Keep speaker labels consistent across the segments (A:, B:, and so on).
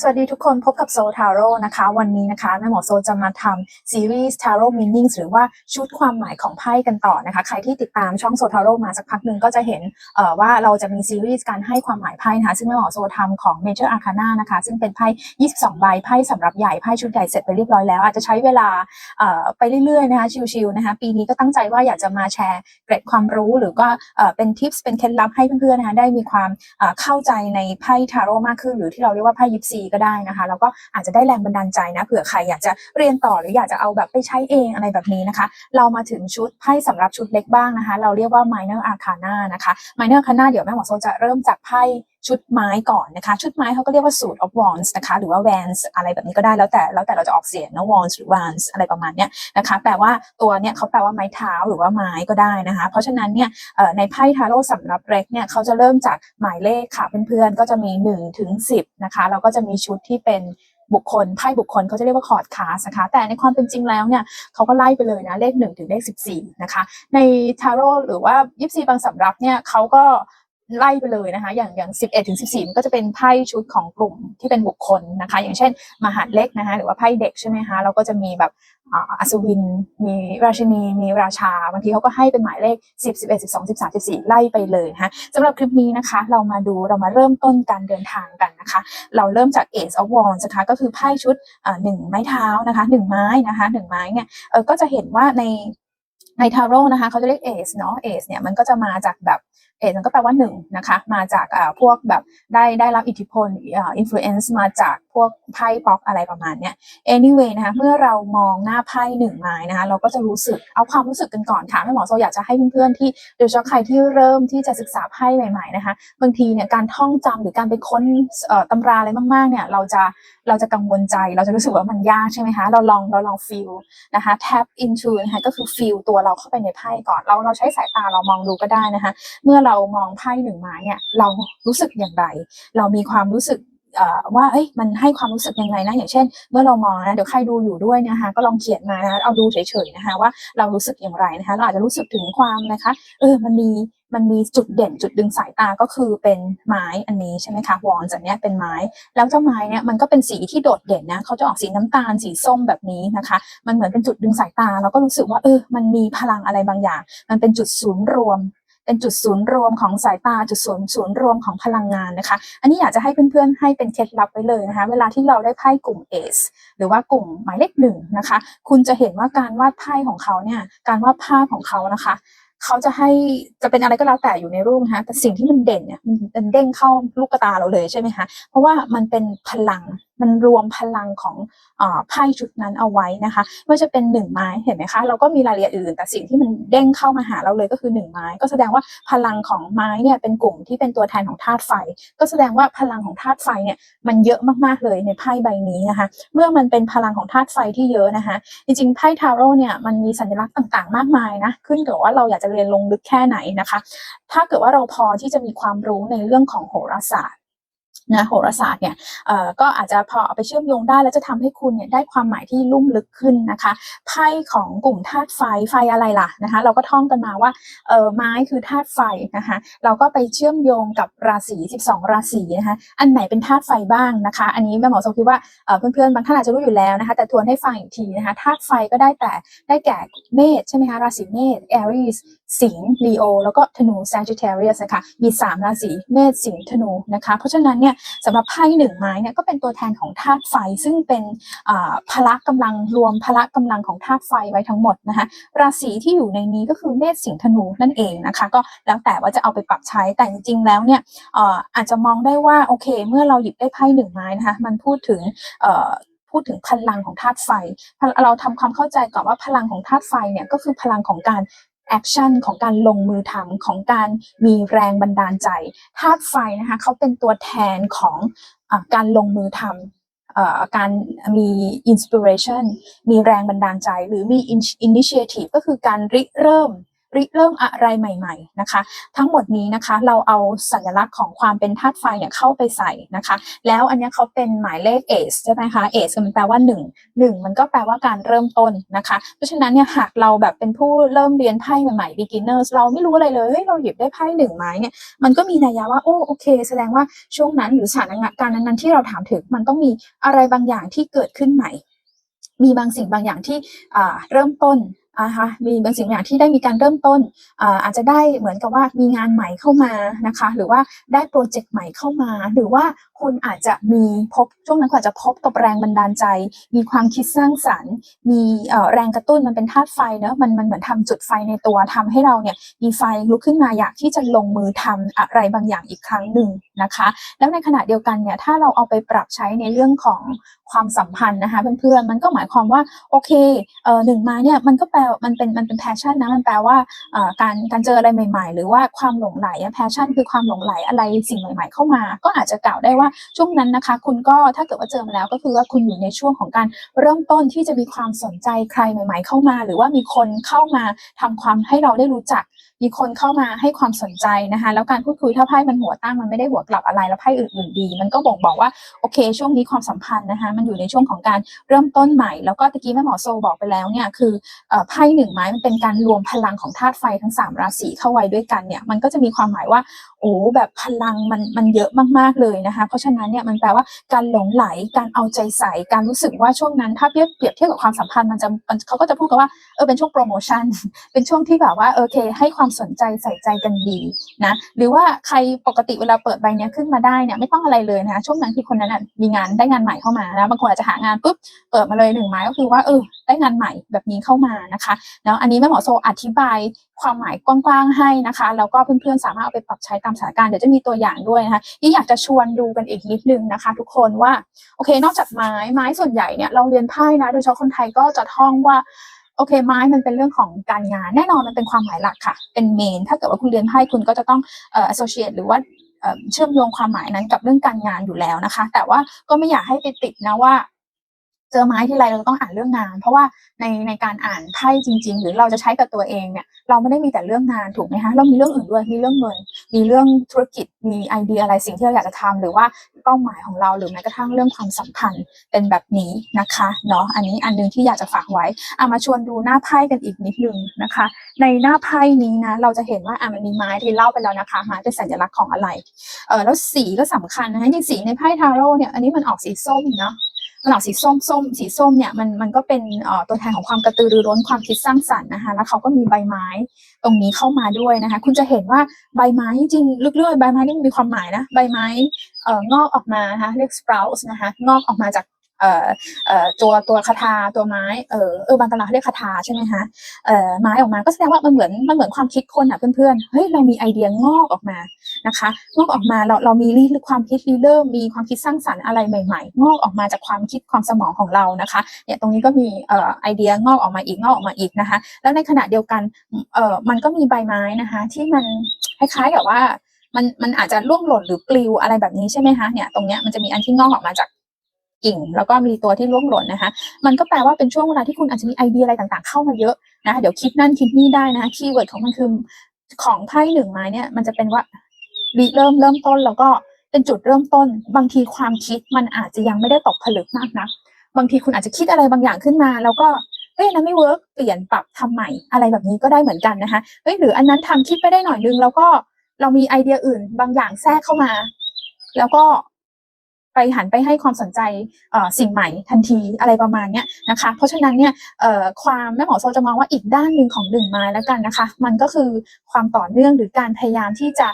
A: สวัสดีทุกคนพบกับโซทาโร่นะคะ วันนี้นะคะแม่หมอโซจะมาทำซีรีส์ Tarot Meanings หรือว่าชุดความหมายของไพ่กันต่อนะคะ ใครที่ติดตามช่องโซทาโร่มาสักพักหนึ่งก็จะเห็นเอ่อว่าเราจะมีซีรีส์การให้ความหมายไพ่นะคะ ซึ่งแม่หมอโซทำของ Major Arcana นะคะ ซึ่งเป็นไพ่ 22 ใบไพ่สำหรับใหญ่ไพ่ชุดใหญ่เสร็จไปเรียบร้อยแล้ว อาจจะใช้เวลาเอ่อไปเรื่อยๆนะคะชิวๆนะคะ ปีนี้ก็ตั้งใจว่าอยากจะมาแชร์เกร็ดความรู้ หรือก็เอ่อเป็นทิปส์เป็นเคล็ดลับให้เพื่อนๆนะคะได้มีความเอ่อเข้าใจในไพ่ทาโร่มากขึ้น หรือที่เราเรียกว่าไพ่ยิปซีก็ได้นะคะ แล้วก็อาจจะได้แรงบันดาลใจนะเผื่อใครอยากจะเรียนต่อหรืออยากจะเอาแบบไปใช้เองอะไรแบบนี้นะคะ เรามาถึงชุดไพ่สำหรับชุดเล็กบ้างนะคะ เราเรียกว่า minor arcana นะคะ minor arcana เดี๋ยวแม่หมอโซจะเริ่มจากไพ่ชุดไม้ก่อนนะคะ ชุดไม้เขาก็เรียกว่า suit of wands นะคะ หรือว่า wands อะไรแบบนี้ก็ได้แล้วแต่แล้วแต่เราจะออกเสียงนะ wands หรือ wands อะไรประมาณเนี้ยนะคะแปลว่าตัวเนี้ยเขาแปลว่าไม้เท้าหรือว่าไม้ก็ได้นะคะ เพราะฉะนั้นเนี่ยในไพ่ทาโร่สำหรับเล็กเนี่ยเขาจะเริ่มจากหมายเลขค่ะเพื่อนๆก็จะมี1ถึง10นะคะแล้วก็จะมีชุดที่เป็นบุคคลไพ่บุคคลเขาจะเรียกว่าคอร์ดคาสนะคะ แต่ในความเป็นจริงแล้วเนี่ยเขาก็ไล่ไปเลยนะ เลข 1 ถึงเลข 14 นะคะ ในทาโร่หรือว่ายิปซีบางสำรับเนี่ยเขาก็ ไล่ไปเลยนะคะ อย่างอย่าง 11ถึง14มันก็จะเป็นไพ่ชุดของกลุ่มที่เป็นบุคคลนะคะ อย่างเช่น มหาดเล็กนะคะ หรือว่าไพ่เด็กใช่ไหมคะเราก็จะมีแบบอัศวิน มีราชินี มีราชา บางทีเขาก็ให้เป็นหมายเลข 10 11 12 13 14 ไล่ไปเลยนะคะสำหรับคลิปนี้นะคะ เรามาดูเรามาเริ่มต้นการเดินทางกันนะคะ เราเริ่มจาก Ace of Wands นะคะ ก็คือไพ่ชุดหนึ่งไม้เท้านะคะหนึ่งไม้นะคะหนึ่งไม้เนี่ยเออก็จะเห็นว่าในในทาโร่นะคะเขาจะเรียก Ace เนาะ Ace เนี่ยมันก็จะมาจากแบบ เอมันก็แปลว่าหนึ่งนะคะมาจากอ่าพวกแบบได้ได้รับอิทธิพลอ่าอิมโฟเอนซ์มาจากพวกไพ่ป๊อกอะไรประมาณเนี้ย anyway นะคะเมื่อเรามองหน้าไพ่หนึ่งไม้นะคะเราก็จะรู้สึกเอาความรู้สึกกันก่อนค่ะแม่หมอโซอยากจะให้เพื่อนๆที่โดยเฉพาะใครที่เริ่มที่จะศึกษาไพ่ใหม่ๆนะคะบางทีเนี่ยการท่องจำหรือการไปค้นเอ่อตำราอะไรมากๆเนี่ยเราจะเราจะกังวลใจ เราจะรู้สึกว่ามันยากใช่ไหมคะเราลองเราลอง feel นะคะ tap into นะคะก็คือ feel ตัวเราเข้าไปในไพ่ก่อน เราเราใช้สายตาเรามองดูก็ได้นะคะเมื่อเรามองไพ่หนึ่งไม้เนี่ยเรารู้สึกอย่างไร เรามีความรู้สึกว่าเอ้ยมันให้ความรู้สึกยังไงนะ อย่างเช่น เมื่อเรามองนะเดี๋ยวใครดูอยู่ด้วยนะคะก็ลองเขียนมานะเอาดูเฉยๆนะคะว่าเรารู้สึกอย่างไรนะคะเราอาจจะรู้สึกถึงความนะคะเออมันมีมันมีจุดเด่นจุดดึงสายตาก็คือเป็นไม้อันนี้ใช่ไหมคะวอนจากเนี้ยเป็นไม้ แล้วเจ้าไม้เนี่ยมันก็เป็นสีที่โดดเด่นนะเขาจะออกสีน้ำตาลสีส้มแบบนี้นะคะ มันเหมือนเป็นจุดดึงสายตาเราก็รู้สึกว่าเออมันมีพลังอะไรบางอย่าง มันเป็นจุดศูนย์รวม เป็นจุดศูนย์รวมของสายตาจุดศูนย์ศูนย์รวมของพลังงานนะคะ อันนี้อยากจะให้เพื่อนๆให้เป็นเคล็ดลับไว้เลยนะคะ เวลาที่เราได้ไพ่กลุ่ม ACE หรือว่ากลุ่มหมายเลขหนึ่งนะคะ คุณจะเห็นว่าการวาดไพ่ของเขาเนี่ยการวาดภาพของเขานะคะเขาจะให้จะเป็นอะไรก็แล้วแต่อยู่ในรูปนะคะแต่สิ่งที่มันเด่นเนี่ยมันมันเด้งเข้าลูกตาเราเลยใช่ไหมคะเพราะว่ามันเป็นพลังมันรวมพลังของอไพ่ชุดนั้นเอาไว้นะคะไม่ว่าจะเป็นหนึ่งไม้เห็นไหมคะเราก็มีรายละเอียดอื่น แต่สิ่งที่มันเด้งเข้ามาหาเราเลยก็คือหนึ่งไม้ ก็แสดงว่าพลังของไม้เนี่ยเป็นกลุ่มที่เป็นตัวแทนของธาตุไฟ ก็แสดงว่าพลังของธาตุไฟเนี่ยมันเยอะมากๆเลยในไพ่ใบนี้นะคะเมื่อมันเป็นพลังของธาตุไฟที่เยอะนะคะจริงๆไพ่ทาโร่เนี่ยมันมีสัญลักษณ์ต่างๆ มากมายนะขึ้นกับว่าเราอยากจะเรียนลงลึกแค่ไหนนะคะ ถ้าเกิดว่าเราพอที่จะมีความรู้ในเรื่องของโหราศาสตร์ นะโหราศาสตร์เนี่ยก็อาจจะพอเอาไปเชื่อมโยงได้แล้วจะทำให้คุณเนี่ยได้ความหมายที่ลุ่มลึกขึ้นนะคะไพ่ของกลุ่มธาตุไฟไฟอะไรล่ะนะคะเราก็ท่องกันมาว่าเออไม้คือธาตุไฟนะคะเราก็ไปเชื่อมโยงกับราศี 12 ราศีนะคะอันไหนเป็นธาตุไฟบ้างนะคะ อันนี้แม่หมอโซคิดว่าเพื่อนๆบางท่านอาจจะรู้อยู่แล้วนะคะแต่ทวนให้ฟังอีกทีนะคะธาตุไฟก็ได้แต่ได้แก่เมษใช่ไหมคะราศีเมษ Aries สิงห์ลีโอแล้วก็ธนู Sagittarius นะคะมี 3 ราศีเมษสิงห์ธนูนะคะ เพราะฉะนั้นเนี่ยสำหรับไพ่หนึ่งไม้เนี่ยก็เป็นตัวแทนของธาตุไฟ ซึ่งเป็นพละกำลังรวมพละกำลังของธาตุไฟไว้ทั้งหมดนะคะราศีที่อยู่ในนี้ก็คือเมษสิงห์ธนูนั่นเองนะคะก็แล้วแต่ว่าจะเอาไปปรับใช้แต่จริงๆแล้วเนี่ยอาจจะมองได้ว่าโอเค เมื่อเราหยิบได้ไพ่หนึ่งไม้นะคะมันพูดถึงพูดถึงพลังของธาตุไฟ เราทำความเข้าใจก่อนว่าพลังของธาตุไฟเนี่ยก็คือพลังของการ แอคชั่นของการลงมือทำของการมีแรงบันดาลใจธาตุไฟนะคะเขาเป็นตัวแทนของอการลงมือทำอการมีอินสปิเรชันมีแรงบันดาลใจ หรือมี initiative ก็คือการริเริ่ม ริเริ่มอะไรใหม่ ๆนะคะ ทั้งหมดนี้นะคะเราเอาสัญลักษณ์ของความเป็นธาตุไฟเนี่ยเข้าไปใส่นะคะ แล้วอันนี้เขาเป็นหมายเลข ACE ใช่ไหมคะ ACE มันแปลว่า 1 1 มันก็แปลว่าการเริ่มต้นนะคะ เพราะฉะนั้นเนี่ยหากเราแบบเป็นผู้เริ่มเรียนไพ่ใหม่ ๆ beginners เราไม่รู้อะไรเลยเฮ้ยเราหยิบได้ไพ่หนึ่งไม้เนี่ยมันก็มีนัยยะว่าโอ้โอเค แสดงว่าช่วงนั้นหรือสถานการณ์นั้นๆที่เราถามถึงมันต้องมีอะไรบางอย่างที่เกิดขึ้นใหม่ มีบางสิ่งบางอย่างที่เริ่มต้น นะคะมีบางสิ่งบางอย่างที่ได้มีการเริ่มต้นอาอาจจะได้เหมือนกับว่ามีงานใหม่เข้ามานะคะ หรือว่าได้โปรเจกต์ใหม่เข้ามา หรือว่าคุณอาจจะมีพบช่วงนั้นคุณอาจจะพบกับแรงบันดาลใจ มีความคิดสร้างสรรค์ มีเอ่อแรงกระตุ้นมันเป็นธาตุไฟเนอะมันมันเหมือนทำจุดไฟในตัวทำให้เราเนี่ยมีไฟลุกขึ้นมาอยากที่จะลงมือทำอะไรบางอย่างอีกครั้งหนึ่งนะคะ แล้วในขณะเดียวกันเนี่ยถ้าเราเอาไปปรับใช้ในเรื่องของความสัมพันธ์นะคะเพื่อนๆมันก็หมายความว่าโอเคเออหนึ่งมาเนี่ยมันก็แปลมันเป็นมันเป็นแพชชั่นนะมันแปลว่าเอ่อการการเจออะไรใหม่ ๆ หรือว่าความหลงไหลแพชชั่นคือความหลงไหลอะไรสิ่งใหม่ ๆ เข้ามา ก็อาจจะกล่าวได้ว่าช่วงนั้นนะคะ คุณก็ถ้าเกิดว่าเจอมาแล้วก็คือว่าคุณอยู่ในช่วงของการเริ่มต้นที่จะมีความสนใจใครใหม่ ๆ เข้ามา หรือว่ามีคนเข้ามาทำความให้เราได้รู้จัก มีคนเข้ามาให้ความสนใจนะคะแล้วการพูดคุยถ้าไพ่มันหัวตั้งมันไม่ได้หัวกลับอะไรแล้วไพ่อื่นๆดี มันก็บ่งบอกว่าโอเค ช่วงนี้ความสัมพันธ์นะคะมันอยู่ในช่วงของการเริ่มต้นใหม่ แล้วก็ตะกี้แม่หมอโซบอกไปแล้วเนี่ยคือไพ่หนึ่งไม้มันเป็นการรวมพลังของธาตุไฟทั้งสามราศีเข้าไว้ด้วยกันเนี่ยมันก็จะมีความหมายว่าโอ้แบบพลังมันมันเยอะมากๆเลยนะคะ เพราะฉะนั้นเนี่ยมันแปลว่าการหลงไหลการเอาใจใส่การรู้สึกว่าช่วงนั้นถ้าเปรียบเปรียบเทียบกับความสัมพันธ์มันจะมันเขาก็จะพูดกันว่าเออเป็นช่วงโปรโมชั่นเป็นช่วงที่แบบว่าโอเคให้ความสนใจใส่ใจกันดีนะหรือว่าใครปกติเวลาเปิดใบเนี้ยขึ้นมาได้เนี่ยไม่ต้องอะไรเลยนะคะช่วงนั้นที่คนนั้นมีงานได้งานใหม่เข้ามานะบางคนอาจจะหางานปุ๊บเปิดมาเลยหนึ่งไม้ก็คือว่าเออได้งานใหม่แบบนี้เข้ามานะคะแล้วอันนี้แม่หมอโซอธิบายความหมายกว้างๆให้นะคะแล้วก็เพื่อนๆสามารถเอาไปปรับใช้ตามสถานการณ์เดี๋ยวจะมีตัวอย่างด้วยนะคะที่อยากจะชวนดูกันอีกนิดนึงนะคะ ทุกคนว่าโอเค นอกจากไม้ไม้ส่วนใหญ่เนี่ยเราเรียนไพ่นะโดยเฉพาะคนไทยก็จะท่องว่า โอเคไม้มันเป็นเรื่องของการงานแน่นอนมันเป็นความหมายหลักค่ะ เป็นเมน ถ้าเกิดว่าคุณเรียนไพ่คุณก็จะต้องเอ่อ associate หรือว่าเอ่อเชื่อมโยงความหมายนั้นกับเรื่องการงานอยู่แล้วนะคะ แต่ว่าก็ไม่อยากให้ไปติดนะว่า เจอไม้ที่ไรเราต้องอ่านเรื่องงาน เพราะว่าในในการอ่านไพ่จริง ๆ หรือเราจะใช้กับตัวเองเนี่ยเราไม่ได้มีแต่เรื่องงานถูกไหมคะเรามีเรื่องอื่นด้วยมีเรื่องเงิน มีเรื่องธุรกิจมีไอเดียอะไรสิ่งที่เราอยากจะทำหรือว่าเป้าหมายของเราหรือแม้กระทั่งเรื่องความสัมพันธ์เป็นแบบนี้นะคะเนาะอันนี้อันหนึงที่อยากจะฝากไว้เอามาชวนดูหน้าไพ่กันอีกนิดนึงนะคะ ในหน้าไพ่นี้นะเราจะเห็นว่าอะมันมีไม้ที่เล่าไปแล้วนะคะไม้เป็นสัญลักษณ์ของอะไรเออแล้วสีก็สำคัญนะคะจริงสีในไพ่ทาโร่เนี่ยอันนี้มันออกสีส้มเนาะ มันออกสีส้มส้มสีส้มเนี่ยมันมันก็เป็นตัวแทนของความกระตือรือร้นความคิดสร้างสรรค์นะคะ แล้วเขาก็มีใบไม้ตรงนี้เข้ามาด้วยนะคะ คุณจะเห็นว่าใบไม้จริงลึกๆใบไม้นี่มีความหมายนะ ใบไม้เอ่องอกออกมานะคะเรียก sprouts นะคะงอกออกมาจาก เอ่อเอ่อตัวตัวคาทาตัวไม้เออเออบางตำราเขาเรียกคาทาใช่ไหมคะเอ่อไม้ออกมาก็แสดงว่ามันเหมือนมันเหมือนความคิดคนอะเพื่อนๆเฮ้ยเรามีไอเดียงอกออกมานะคะงอกออกมาเราเรามีรีความคิดรีเริ่มมีความคิดสร้างสรรค์อะไรใหม่ ๆ งอกออกมาจากความคิดความสมองของเรานะคะเนี่ยตรงนี้ก็มีเอ่อไอเดียงอกออกมาอีกงอกออกมาอีกนะคะ แล้วในขณะเดียวกันเอ่อมันก็มีใบไม้นะคะ ที่มันคล้ายๆกับว่ามันมันอาจจะร่วงหล่นหรือปลิวอะไรแบบนี้ใช่ไหมคะเนี่ยตรงเนี้ยมันจะมีอันที่งอกออกมาจาก กิ่ง แล้วก็มีตัวที่ร่วงหล่นนะคะ มันก็แปลว่าเป็นช่วงเวลาที่คุณอาจจะมีไอเดียอะไรต่างๆ เข้ามาเยอะนะเดี๋ยวคิดนั่นคิดนี่ได้นะคีย์เวิร์ดของมันคือของไพ่หนึ่งไม้เนี่ยมันจะเป็นว่าเริ่มเริ่มต้นแล้วก็เป็นจุดเริ่มต้น บางทีความคิดมันอาจจะยังไม่ได้ตกผลึกมากนะบางทีคุณอาจจะคิดอะไรบางอย่างขึ้นมา แล้วก็เอ้ยนั้นไม่เวิร์กเปลี่ยนปรับทำใหม่อะไรแบบนี้ก็ได้เหมือนกันนะคะเอ้ยหรืออันนั้นทำคิดไปได้หน่อยนึง แล้วก็เรามีไอเดียอื่นบางอย่างแทรกเข้ามา แล้วก็ ไปหันไปให้ความสนใจสิ่งใหม่ทันทีอะไรประมาณนี้นะคะเพราะฉะนั้นเนี่ยความแม่หมอโซจะมองว่าอีกด้านหนึ่งของหนึ่งไม้แล้วกันนะคะ มันก็คือความต่อเนื่องหรือการพยายามที่จะ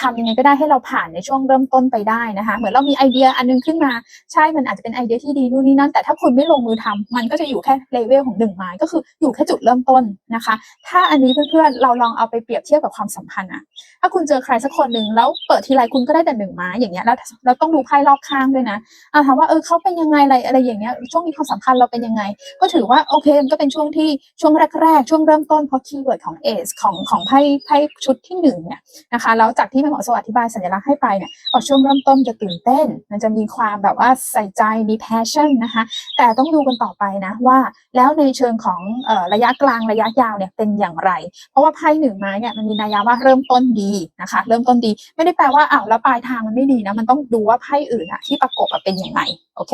A: ทำยังไงก็ได้ให้เราผ่านในช่วงเริ่มต้นไปได้นะคะ เหมือนเรามีไอเดียอันนึงขึ้นมาใช่มันอาจจะเป็นไอเดียที่ดีนู่นนี่นั่นแต่ถ้าคุณไม่ลงมือทำมันก็จะอยู่แค่เลเวลของหนึ่งไม้ก็คืออยู่แค่จุดเริ่มต้นนะคะ ถ้าอันนี้เพื่อนๆเราลองเอาไปเปรียบเทียบกับความสัมพันธ์อะาคุณเจอใครสักคนหนึ่งแล้วเปิดทีไรคุณก็ได้แต่หนึ่งไม้อย่างเงี้ยแล้วเราต้องดูไพ่รอบข้างด้วยนะอ่าถามว่าเออเขาเป็นยังไงอะไรอะไรอย่างเงี้ยช่วงนี้ความสัมพันธ์เราเป็นยังไง ก็ถือว่าโอเคมันก็เป็นช่วงที่ช่วงแรกๆ ช่วงเริ่มต้นเพราะคีย์เวิร์ดของเอสของของไพ่ไพ่ชุดที่หนึ่งเนี่ยนะคะแล้วจากที่แม่หมอสวัสดิ์อธิบายสัญลักษณ์ให้ไปเนี่ยเอาช่วงเริ่มต้นจะตื่นเต้น มันจะมีความแบบว่าใส่ใจมี passion นะคะแต่ต้องดูกันต่อไปนะว่าแล้วในเชิงของออระยะกลางระยะยาวเนี่ยเป็นอย่างไร เพราะว่าไพ่หนึ่งไม้เนี่ยมันมีนัยยะว่าเริ่มต้นดีนะคะ เริ่มต้นดี ไม่ได้แปลว่าอ้าวแล้วปลายทางมันไม่ดีนะ มันต้องดูว่าไพ่อื่นอะที่ประกบอะเป็นยังไง โอเค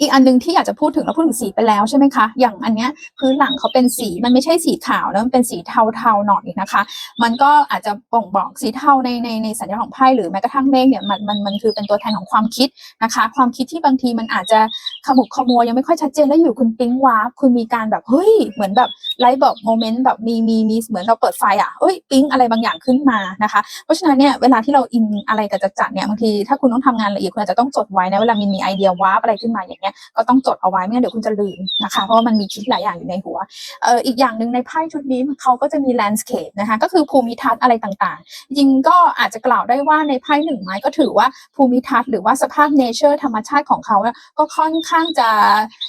A: อีกอันหนึงที่อยากจะพูดถึงเราพูดถึงสีไปแล้วใช่ไหมคะ อย่างอันเนี้ยพื้นหลังเขาเป็นสีมันไม่ใช่สีขาวนะมันเป็นสีเทาๆหน่อยนะคะ มันก็อาจจะบ่งบอกสีเทาในในในสัญลักษณ์ของไพ่หรือแม้กระทั่งเมฆเนี่ยมันมันมันคือเป็นตัวแทนของความคิดนะคะ ความคิดที่บางทีมันอาจจะขมุกขมัวยังไม่ค่อยชัดเจนแล้วอยู่คุณปิ๊งวาร์ปคุณมีการแบบเฮ้ยเหมือนแบบไลท์บอกโมเมนต์แบบมีมีมีเหมือนเราเปิดไฟอะเอ้ยปิ๊งอะไรบางอย่างขึ้นมานะคะ เพราะฉะนั้นเนี่ยเวลาที่เราอินอะไรกับจัดเนี่ยบางทีถ้าคุณต้องทำงานละเอียดคุณอาจจะต้องจดไว้นะเวลามีมีไอเดียวาร์ปอะไรขึ้นมาอย่างเงี้ยก็ต้องจดเอาไว้ไม่งั้นเดี๋ยวคุณจะลืมนะคะ เพราะว่ามันมีคิดหลายอย่างอยู่ในหัวเอ่ออีกอย่างหนึ่งในไพ่ชุดนี้เขาก็จะมีแลนด์สเคปนะคะก็คือภูมิทัศน์อะไรต่างๆ จริงก็อาจจะกล่าวได้ว่าในไพ่หนึ่งไม้ก็ถือว่าภูมิทัศน์หรือว่าสภาพเนเจอร์ธรรมชาติของเขาเนี่ยก็ค่อนข้างจะ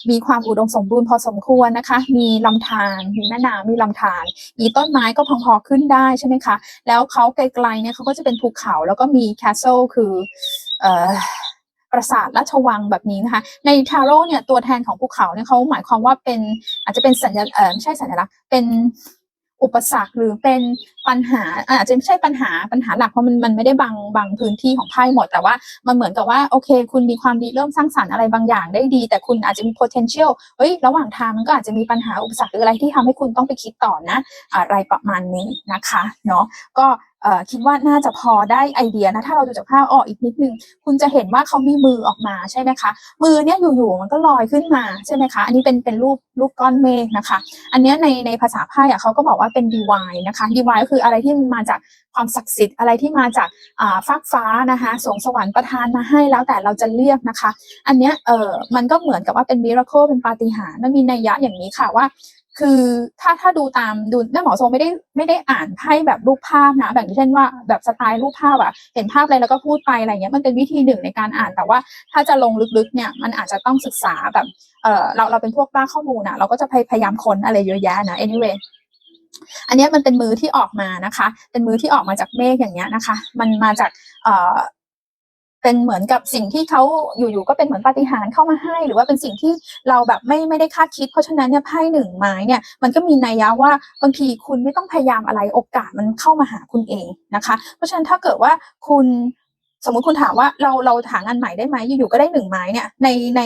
A: มีความอุดมสมบูรณ์พอสมควรนะคะ มีลำธารมีแม่น้ำมีลำธารมีต้นไม้ก็พอๆขึ้นได้ใช่ไหมคะแล้วเขาไกลๆเนี่ยเขาก็จะเป็นภูเขาแล้วก็มีแคสเซิลคือเอ่อ ปราสาทราชวังแบบนี้นะคะ ในทาโร่เนี่ยตัวแทนของภูเขาเนี่ยเขาหมายความว่าเป็นอาจจะเป็นสัญลักษณ์เออไม่ใช่สัญลักษณ์เป็นอุปสรรคหรือเป็นปัญหาอาจจะไม่ใช่ปัญหาปัญหาหลักเพราะมันมันไม่ได้บังบังพื้นที่ของไพ่หมด แต่ว่ามันเหมือนกับว่าโอเค คุณมีความดีเริ่มสร้างสรรค์อะไรบางอย่างได้ดี แต่คุณอาจจะมี potential เฮ้ยระหว่างทางมันก็อาจจะมีปัญหาอุปสรรคหรืออะไรที่ทำให้คุณต้องไปคิดต่อนะ อะไรประมาณนี้นะคะเนาะก็ คิดว่าน่าจะพอได้ไอเดียนะ ถ้าเราดูจากภาพออกอีกนิดนึง คุณจะเห็นว่าเขามีมือออกมาใช่ไหมคะ มือเนี่ยอยู่ๆมันก็ลอยขึ้นมาใช่ไหมคะ อันนี้เป็นเป็นรูปรูปก้อนเมฆนะคะ อันเนี้ยในในภาษาไพ่อะเขาก็บอกว่าเป็น divine นะคะ divine ก็คืออะไรที่มาจากความศักดิ์สิทธิ์อะไรที่มาจากอ่าฟากฟ้านะคะสวงสวรรค์ประทานมาให้แล้วแต่เราจะเรียกนะคะ อันเนี้ยเออมันก็เหมือนกับว่าเป็น miracle เป็นปาฏิหาริย์มันมีนัยยะอย่างนี้ค่ะว่า คือถ้าถ้าดูตามดูแม่หมอโซไม่ได้ไม่ได้อ่านไพ่แบบรูปภาพนะแบบเช่นว่าแบบสไตล์รูปภาพอะเห็นภาพอะไรแล้วก็พูดไปอะไรเงี้ยมันเป็นวิธีหนึ่งในการอ่านแต่ว่าถ้าจะลงลึกๆเนี่ยมันอาจจะต้องศึกษาแบบเออเราเราเป็นพวกบ้าข้อมูลอะเราก็จะพยายามค้นอะไรเยอะแยะนะ anyway อันนี้มันเป็นมือที่ออกมานะคะ เป็นมือที่ออกมาจากเมฆอย่างเงี้ยนะคะ มันมาจากเอ่อ เป็นเหมือนกับสิ่งที่เขาอยู่ๆก็เป็นเหมือนปาฏิหาริย์เข้ามาให้ หรือว่าเป็นสิ่งที่เราแบบไม่ไม่ได้คาดคิด เพราะฉะนั้นเนี่ยไพ่หนึ่งไม้เนี่ยมันก็มีนัยยะว่าบางทีคุณไม่ต้องพยายามอะไรโอกาสมันเข้ามาหาคุณเองนะคะ เพราะฉะนั้นถ้าเกิดว่าคุณสมมติคุณถามว่าเราเราหางานใหม่ได้ไหมอยู่ๆก็ได้หนึ่งไม้เนี่ยในใน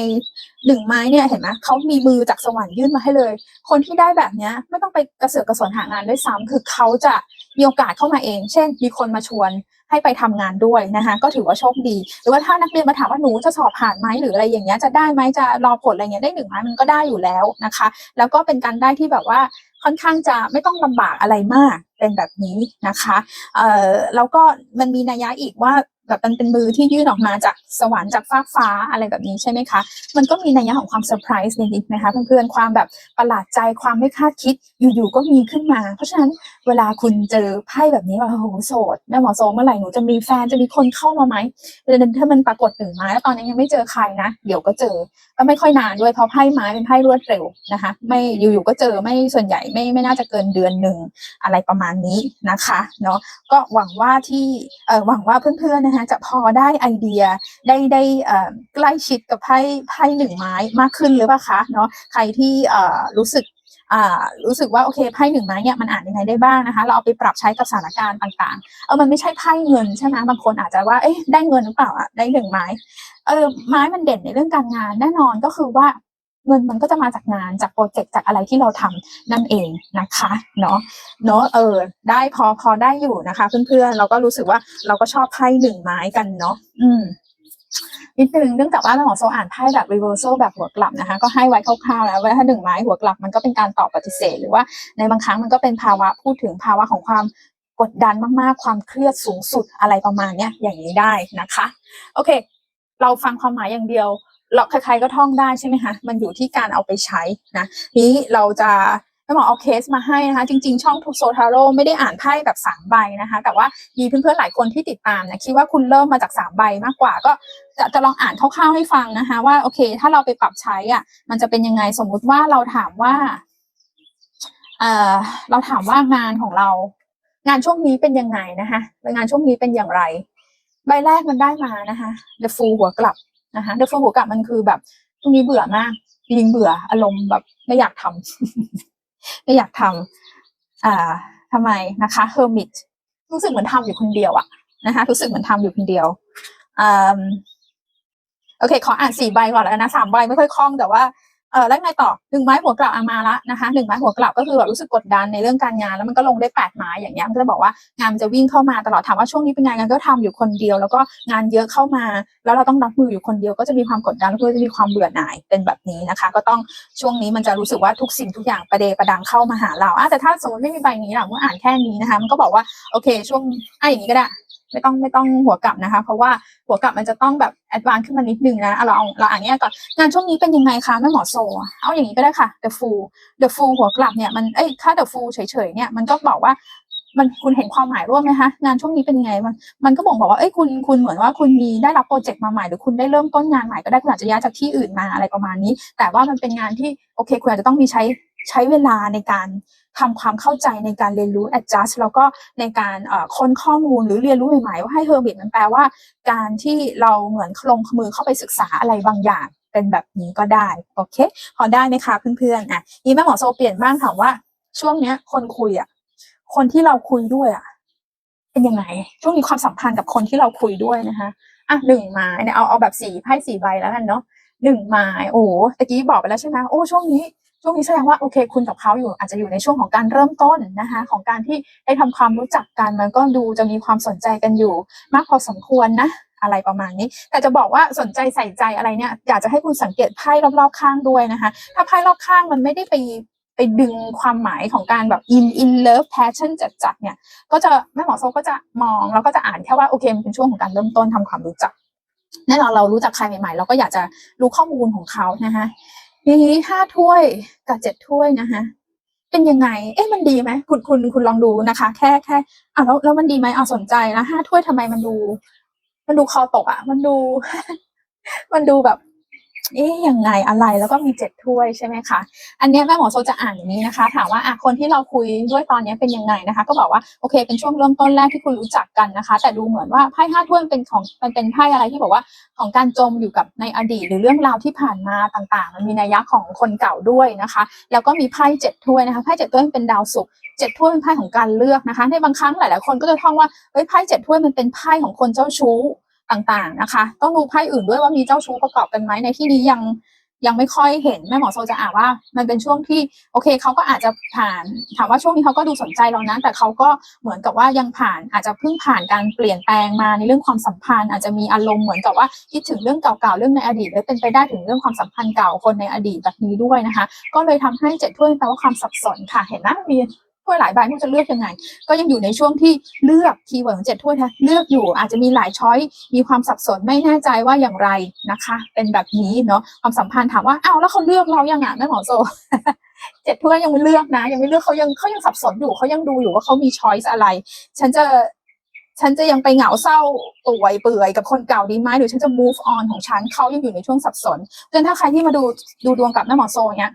A: หนึ่งไม้เนี่ยเห็นไหมเขามีมือจากสวรรค์ยื่นมาให้เลย คนที่ได้แบบเนี้ยไม่ต้องไปกระเสือกกระสนหางานด้วยซ้ำคือเขาจะมีโอกาสเข้ามาเอง เช่น มีคนมาชวน ให้ไปทำงานด้วยนะคะ ก็ถือว่าโชคดี หรือว่าถ้านักเรียนมาถามว่าหนูจะสอบผ่านไหมหรืออะไรอย่างเงี้ยจะได้ไหมจะรอผลอะไรเงี้ยได้หนึ่งไหมมันก็ได้อยู่แล้วนะคะ แล้วก็เป็นการได้ที่แบบว่าค่อนข้างจะไม่ต้องลำบากอะไรมากเป็นแบบนี้นะคะเอ่อแล้วก็มันมีนัยยะอีกว่าแบบมันเป็นมือที่ยื่นออกมาจากสวรรค์จากฟากฟ้าอะไรแบบนี้ใช่ไหมคะ มันก็มีนัยยะของความเซอร์ไพรส์นิดๆนะคะเพื่อนๆความแบบประหลาดใจความไม่คาดคิดอยู่ๆก็มีขึ้นมา เพราะฉะนั้น เวลาคุณเจอไพ่แบบนี้ว่าโอ้โหโสดแม่หมอโซเมื่อไหร่หนูจะมีแฟนจะมีคนเข้ามาไหมเดินถ้ามันปรากฏหนึ่งไม้แล้วตอนนี้ยังไม่เจอใครนะเดี๋ยวก็เจอก็ไม่ค่อยนานด้วยเพราะไพ่ไม้เป็นไพ่รวดเร็วนะคะ ไม่อยู่ๆก็เจอไม่ส่วนใหญ่ไม่ไม่น่าจะเกินเดือนหนึ่งอะไรประมาณนี้นะคะเนาะก็หวังว่าที่เอ่อหวังว่าเพื่อนๆนะคะจะพอได้ไอเดียได้ได้เอ่อใกล้ชิดกับไพ่ไพ่หนึ่งไม้มากขึ้นหรือเปล่าคะเนาะใครที่เอ่อรู้สึก รู้สึกว่าโอเคไพ่หนึ่งไม้เนี่ยมันอ่านยังไงได้บ้างนะคะ เราเอาไปปรับใช้กับสถานการณ์ต่างๆ เออมันไม่ใช่ไพ่เงินใช่ไหมบางคนอาจจะว่าเอ๊ะได้เงินหรือเปล่าอะได้หนึ่งไม้เออไม้มันเด่นในเรื่องการงานแน่นอนก็คือว่าเงินมันก็จะมาจากงานจากโปรเจกต์จากอะไรที่เราทำนั่นเองนะคะเนาะเนาะเออ ได้พอพอได้อยู่นะคะ เพื่อนๆเราก็รู้สึกว่าเราก็ชอบไพ่หนึ่งไม้กันเนาะอืม นิดนึงเนื่องจากว่าเราหมอโซอ่านไพ่แบบ reversal แบบหัวกลับนะคะก็ให้ไว้คร่าวๆแล้วว่าถ้าหนึ่งไม้หัวกลับมันก็เป็นการตอบปฏิเสธ หรือว่าในบางครั้งมันก็เป็นภาวะพูดถึงภาวะของความกดดันมากๆ ความเครียดสูงสุดอะไรประมาณเนี้ยอย่างนี้ได้นะคะ โอเค เราฟังความหมายอย่างเดียวเราใครๆก็ท่องได้ใช่ไหมคะมันอยู่ที่การเอาไปใช้นะนี้เราจะ แม่หมอเอาเคสมาให้นะคะ จริง ๆ ช่องทูโซทาโร่ไม่ได้อ่านไพ่แบบสามใบนะคะ แต่ว่ามีเพื่อนๆหลายคนที่ติดตามนะคิดว่าคุณเริ่มมาจากสามใบมากกว่าก็จะจะลองอ่านคร่าวๆให้ฟังนะคะ ว่าโอเค ถ้าเราไปปรับใช้อะ มันจะเป็นยังไงสมมุติว่าเราถามว่าเอ่อเราถามว่างานของเรา งานช่วงนี้เป็นยังไงนะคะงานช่วงนี้เป็นอย่างไร ใบแรกมันได้มานะคะ The Fool หัวกลับนะคะ The Fool หัวกลับมันคือแบบช่วงนี้เบื่อมากลิงเบื่ออารมณ์แบบไม่อยากทำ ไม่อยากทำอ่าทำไมนะคะ Hermit รู้สึกเหมือนทำอยู่คนเดียวอะนะคะรู้สึกเหมือนทำอยู่คนเดียวอืมโอเค ขออ่านสี่ใบก่อนแล้วนะสามใบไม่ค่อยคล่องแต่ว่า เออแล้วไงต่อหนึ่งไม้หัวกลับเอามาละนะคะหนึ่งไม้หัวกลับก็คือแบบรู้สึกกดดันในเรื่องการงาน แล้วมันก็ลงได้แปดไม้อย่างเงี้ยมันก็จะบอกว่างานมันจะวิ่งเข้ามาตลอดถามว่าช่วงนี้เป็นไงงานก็ทำอยู่คนเดียว แล้วก็งานเยอะเข้ามา แล้วเราต้องรับมืออยู่คนเดียวก็จะมีความกดดันแล้วก็จะมีความเบื่อหน่ายเป็นแบบนี้นะคะ ก็ต้องช่วงนี้มันจะรู้สึกว่าทุกสิ่งทุกอย่างประเดประดังเข้ามาหาเราอะแต่ถ้าสมมติไม่มีใบนี้ล่ะเมื่ออ่านแค่นี้นะคะ มันก็บอกว่าโอเค ช่วงอะอย่างนี้ก็ได้ ไม่ต้องไม่ต้องหัวกลับนะคะ เพราะว่าหัวกลับมันจะต้องแบบแอดวานซ์ขึ้นมานิดนึงนะเราเอาเราอ่านเนี้ยก่อนงานช่วงนี้เป็นยังไงคะแม่หมอโซ เอาอย่างนี้ก็ได้ค่ะ the full the full หัวกลับเนี่ยมันเอ้ยค่า the full เฉยๆเนี่ยมันก็บอกว่ามันคุณเห็นความหมายร่วมไหมคะงานช่วงนี้เป็นยังไงมันมันก็บอกบอกว่าเอ้ยคุณคุณเหมือนว่าคุณมีได้รับโปรเจกต์มาใหม่หรือคุณได้เริ่มต้นงานใหม่ก็ได้คุณอาจจะย้ายจากที่อื่นมาอะไรประมาณนี้ แต่ว่ามันเป็นงานที่โอเคคุณอาจจะต้องมีใช้ ใช้เวลาในการทำความเข้าใจในการเรียนรู้ adjust แล้วก็ในการเอ่อค้นข้อมูลหรือเรียนรู้ใหม่ๆว่าให้ hermit มันแปลว่า การที่เราเหมือนลงมือเข้าไปศึกษาอะไรบางอย่าง เป็นแบบนี้ก็ได้ โอเค พอได้ไหมคะเพื่อนๆอะนี่แม่หมอโซเปลี่ยนบ้างถามว่า ช่วงเนี้ย คนคุยอะคนที่เราคุยด้วยอะเป็นยังไง ช่วงนี้ความสัมพันธ์กับคนที่เราคุยด้วยนะคะอะหนึ่งไม้เนี่ยเอาเอาแบบสี่ไพ่สี่ใบแล้วกันเนาะ หนึ่งไม้โอ้ตะกี้บอกไปแล้วใช่ไหมโอ้ช่วงนี้ช่วงนี้แสดงว่าโอเค คุณกับเขาอยู่ อาจจะอยู่ในช่วงของการเริ่มต้นนะคะ ของการที่ได้ทำความรู้จักกันมันก็ดูจะมีความสนใจกันอยู่ มากพอสมควรนะอะไรประมาณนี้ แต่จะบอกว่าสนใจใส่ใจอะไรเนี่ยอยากจะให้คุณสังเกตไพ่รอบๆข้างด้วยนะคะ ถ้าไพ่รอบข้างมันไม่ได้ไปไปดึงความหมายของการแบบ in in love passion จัดๆเนี่ย ก็จะแม่หมอโซก็จะมองแล้วก็จะอ่านแค่ว่าโอเคมันเป็นช่วงของการเริ่มต้นทำความรู้จัก แน่นอนเรารู้จักใครใหม่ๆ เราก็อยากจะรู้ข้อมูลของเขานะคะทีนี้ห้าถ้วยกับเจ็ดถ้วยนะคะเป็นยังไง เอ๊ะมันดีไหมคุณคุณคุณลองดูนะคะ แค่แค่อะแล้วแล้วมันดีไหมอะสนใจแล้วห้าถ้วยทำไมมันดู มันดูคอตกอะ มันดู มันดูแบบ เอ๊ะยังไงอะไรแล้วก็มีเจ็ดถ้วยใช่ไหมคะอันเนี้ยแม่หมอโซจะอ่านอย่างนี้นะคะ ถามว่าอะคนที่เราคุยด้วยตอนนี้เป็นยังไงนะคะ ก็บอกว่าโอเค เป็นช่วงเริ่มต้นแรกที่คุณรู้จักกันนะคะ แต่ดูเหมือนว่าไพ่ห้าถ้วยเป็นของมันเป็นไพ่อะไรที่บอกว่าของการจมอยู่กับในอดีต หรือเรื่องราวที่ผ่านมาต่างๆ มันมีนัยยะของคนเก่าด้วยนะคะ แล้วก็มีไพ่เจ็ดถ้วยนะคะไพ่เจ็ดถ้วยเป็นดาวศุกร์เจ็ดถ้วยเป็นไพ่ของการเลือกนะคะ ในบางครั้งหลายๆคนก็จะท่องว่าเฮ้ยไพ่เจ็ดถ้วยมันเป็นไพ่ของคนเจ้าชู้ ต่างๆนะคะ ต้องดูไพ่อื่นด้วยว่ามีเจ้าชู้ประกอบกันไหมในที่นี้ยังยังไม่ค่อยเห็นแม่หมอโซจะอ่านว่า มันเป็นช่วงที่โอเคเขาก็อาจจะผ่านถามว่าช่วงนี้เขาก็ดูสนใจเรานะแต่เขาก็เหมือนกับว่ายังผ่านอาจจะเพิ่งผ่านการเปลี่ยนแปลงมาในเรื่องความสัมพันธ์ อาจจะมีอารมณ์เหมือนกับว่าคิดถึงเรื่องเก่าๆเรื่องในอดีตและเป็นไปได้ถึงเรื่องความสัมพันธ์เก่าคนในอดีตแบบนี้ด้วยนะคะ ก็เลยทำให้เจ็ดถ้วยแปลว่าความสับสนค่ะเห็นไหมมี ถ้วยหลายใบไม่รู้จะเลือกยังไง ก็ยังอยู่ในช่วงที่เลือกคีย์เวิร์ดของเจ็ดถ้วยนะเลือกอยู่อาจจะมีหลายช้อยมีความสับสนไม่แน่ใจว่าอย่างไรนะคะ เป็นแบบนี้เนาะความสัมพันธ์ถามว่าอ้าวแล้วเขาเลือกเรายังอะแม่หมอโซเจ็ดถ้วยยังไม่เลือกนะ ยังไม่เลือกเขายังเขายังสับสนอยู่เขายังดูอยู่ว่าเขามีช้อยส์อะไร ฉันจะฉันจะยังไปเหงาเศร้าป่วยเปื่อยกับคนเก่าดีไหมหรือฉันจะ move on ของฉันเขายังอยู่ในช่วงสับสนจนถ้าใครที่มาดูดูดวงกับแม่หมอโซเนี้ย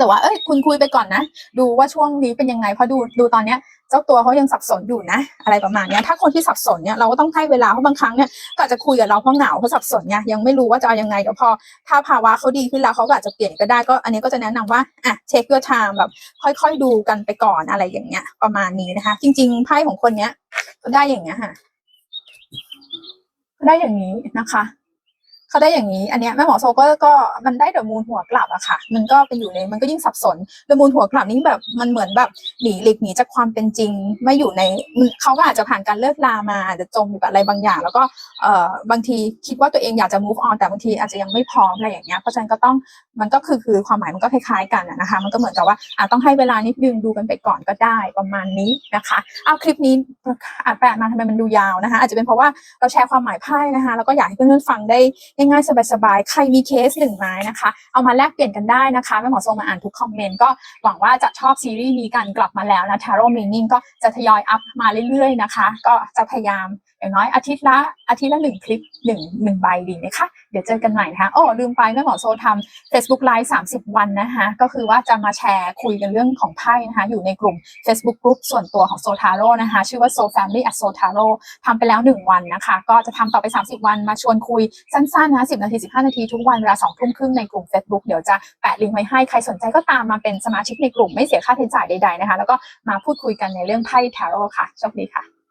A: แต่ว่าเอ้ยคุณคุยไปก่อนนะ ดูว่าช่วงนี้เป็นยังไงเพราะดูดูตอนเนี้ยเจ้าตัวเขายังสับสนอยู่นะ อะไรประมาณเนี้ยถ้าคนที่สับสนเนี่ยเราก็ต้องให้เวลาเพราะบางครั้งเนี่ยก็อาจจะคุยกับเราเพราะเหงาเพราะสับสนไงยังไม่รู้ว่าจะเอายังไงเดี๋ยวพอ ถ้าภาวะเขาดีขึ้นแล้วเขาก็อาจจะเปลี่ยนก็ได้ก็อันนี้ก็จะแนะนำว่าอะ take your time แบบ ค่อยๆดูกันไปก่อนอะไรอย่างเงี้ย ประมาณนี้นะคะ จริง ๆไพ่ของคนเนี้ยก็ได้อย่างเงี้ยค่ะได้อย่างนี้นะคะ เขาได้อย่างนี้ อันเนี้ยแม่หมอโซก็ก็มันได้เดอะมูนหัวกลับอะค่ะ มันก็เป็นอยู่ในมันก็ยิ่งสับสนเดอะมูนหัวกลับนี่แบบมันเหมือนแบบหนีหลีกหนีจากความเป็นจริงไม่อยู่ในเขาก็อาจจะผ่านการเลิกลามาอาจจะจมอยู่กับอะไรบางอย่าง แล้วก็เอ่อบางทีคิดว่าตัวเองอยากจะ move on แต่บางทีอาจจะยังไม่พร้อมอะไรอย่างเงี้ยเพราะฉะนั้นก็ต้องมันก็คือคือความหมายมันก็คล้ายๆกันอะนะคะ มันก็เหมือนกับว่าอาจต้องให้เวลานิดนึงดูกันไปก่อนก็ได้ประมาณนี้นะคะเอาคลิปนี้อ่านไปอ่านมาทำไมมันดูยาวนะคะ อาจจะเป็นเพราะว่าเราแชร์ความหมายไพ่นะคะ แล้วก็อยากให้เพื่อนๆฟังได้ง่ายๆ สบายๆ ใครมีเคสหนึ่งไม้นะคะ เอามาแลกเปลี่ยนกันได้นะคะแม่หมอโซมาอ่านทุกคอมเมนต์ก็หวังว่าจะชอบซีรีส์นี้กันกลับมาแล้วนะ Tarot Meaning ก็จะทยอยอัพมาเรื่อยๆนะคะ ก็จะพยายามอย่างน้อยอาทิตย์ละอาทิตย์ละหนึ่งคลิปหนึ่งหนึ่งใบดีไหมคะเดี๋ยวเจอกันใหม่นะคะโอ้ลืมไปแม่หมอโซทำ Facebook Live 30 วันนะคะก็คือว่าจะมาแชร์คุยกันเรื่องของไพ่นะคะอยู่ในกลุ่ม Facebook Group ส่วนตัวของโซทาโร่นะคะชื่อว่า Soul Family at Soul Taro ทำไปแล้ว 1 วันนะคะ ก็จะทำต่อไป 30 วันมาชวนคุยสั้นนะ10 นาที 15 นาทีทุกวันเวลา2ทุ่มครึ่งในกลุ่ม Facebook เดี๋ยวจะแปะลิงก์ไว้ให้ ใครสนใจก็ตามมาเป็นสมาชิกในกลุ่มไม่เสียค่าใช้จ่ายใดๆนะคะ แล้วก็มาพูดคุยกันในเรื่องไพ่ทาโร่ค่ะโชคดีค่ะ